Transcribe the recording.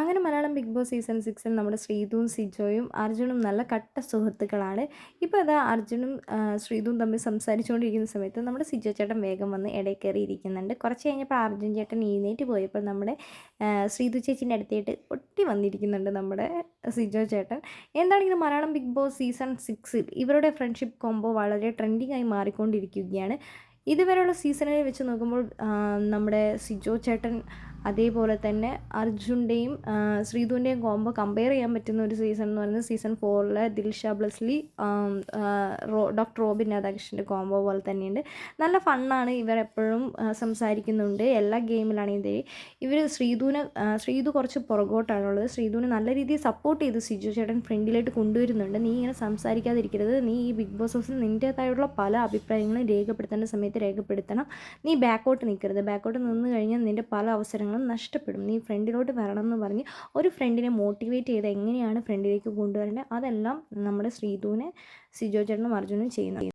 അങ്ങനെ Malayalam big boss season സിക്സിൽ നമ്മുടെ ശ്രീതുവും സിജോയും അർജുനും നല്ല കട്ട സുഹൃത്തുക്കളാണ്. ഇപ്പോൾ അതാ അർജുനും ശ്രീതുവും തമ്മിൽ സംസാരിച്ചുകൊണ്ടിരിക്കുന്ന സമയത്ത് നമ്മുടെ സിജോ ചേട്ടൻ വേഗം വന്ന് ഇടയിൽ കയറിയിരിക്കുന്നുണ്ട്. കുറച്ച് കഴിഞ്ഞപ്പോൾ അർജുൻ ചേട്ടൻ എഴുന്നേറ്റ് പോയപ്പോൾ നമ്മുടെ ശ്രീതു ചേച്ചീന്റെ അടുത്തേട്ട് ഒട്ടി വന്നിരിക്കുന്നുണ്ട് നമ്മുടെ സിജോ ചേട്ടൻ. എന്താണെങ്കിലും മലയാളം ബിഗ് ബോസ് സീസൺ സിക്സിൽ? ഇവരുടെ ഫ്രണ്ട്ഷിപ്പ് കോംബോ വളരെ ട്രെൻഡിങ് ആയി മാറിക്കൊണ്ടിരിക്കുകയാണ്. ഇതുവരെയുള്ള സീസണിൽ വെച്ച് നോക്കുമ്പോൾ നമ്മുടെ സിജോ ചേട്ടൻ അതേപോലെ തന്നെ അർജുന്റെയും ശ്രീധുവിന്റെയും കോംബോ കമ്പയർ ചെയ്യാൻ പറ്റുന്ന ഒരു സീസൺ എന്ന് പറയുന്നത് സീസൺ ഫോറിലെ ദിൽഷ ബ്ലസ്ലി ഡോക്ടർ റോബിൻ രാധാകൃഷ്ണന്റെ കോംബോ പോലെ തന്നെയുണ്ട്. നല്ല ഫണ്ണാണ് ഇവരെപ്പോഴും സംസാരിക്കുന്നുണ്ട്. എല്ലാ ഗെയിമിലാണ് ഇതേ. ഇവർ ശ്രീധുവിനെ ശ്രീധു കുറച്ച് പുറകോട്ടാണുള്ളത് ശ്രീധുവിനെ നല്ല രീതിയിൽ സപ്പോർട്ട് ചെയ്ത് സിജു ചേട്ടൻ ഫ്രണ്ടിലായിട്ട് കൊണ്ടുവരുന്നുണ്ട്. നീ ഇങ്ങനെ സംസാരിക്കാതിരിക്കരുത്. നീ ഈ ബിഗ് ബോസ് ഹൗസിൽ നിന്റേതായുള്ള പല അഭിപ്രായങ്ങളും രേഖപ്പെടുത്തേണ്ട സമയത്ത് രേഖപ്പെടുത്തണം. നീ ബാക്കോട്ട് നിൽക്കരുത്. ബാക്കോട്ട് നിന്ന് കഴിഞ്ഞാൽ നിന്റെ പല അവസരങ്ങളും നഷ്ടപ്പെടും. നീ ഫ്രണ്ടിലോട്ട് വരണം എന്ന് പറഞ്ഞ് ഒരു ഫ്രണ്ടിനെ മോട്ടിവേറ്റ് ചെയ്ത് എങ്ങനെയാണ് ഫ്രണ്ടിലേക്ക് കൊണ്ടുവരേണ്ടത്? അതെല്ലാം നമ്മുടെ ശ്രീധുവിനെ സിജോ ചേട്ടനും അർജുനും ചെയ്യുന്നത്